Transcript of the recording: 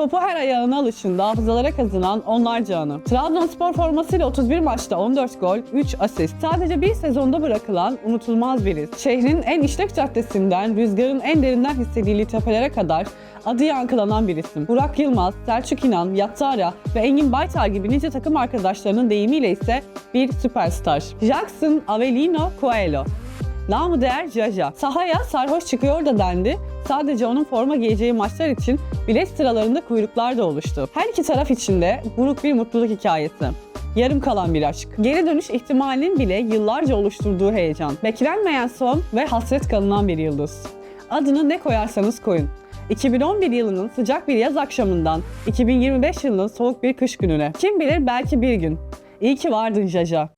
Topu her ayağına alışında hafızalara kazınan onlarca anı. Trabzonspor formasıyla 31 maçta 14 gol, 3 asist. Sadece bir sezonda bırakılan unutulmaz bir iz. Şehrin en işlek caddesinden rüzgarın en derinden hissedildiği tepelere kadar adı yankılanan bir isim. Burak Yılmaz, Selçuk İnan, Yattara ve Engin Baytar gibi nice takım arkadaşlarının deyimiyle ise bir süperstar. Jackson Avelino Coelho. Namı değer Jaja. Sahaya sarhoş çıkıyor da dendi. Sadece onun forma giyeceği maçlar için bilet sıralarında kuyruklar da oluştu. Her iki taraf için de buruk bir mutluluk hikayesi. Yarım kalan bir aşk. Geri dönüş ihtimalinin bile yıllarca oluşturduğu heyecan. Beklenmeyen son ve hasret kalınan bir yıldız. Adını ne koyarsanız koyun. 2011 yılının sıcak bir yaz akşamından 2025 yılının soğuk bir kış gününe. Kim bilir belki bir gün. İyi ki vardın Jaja.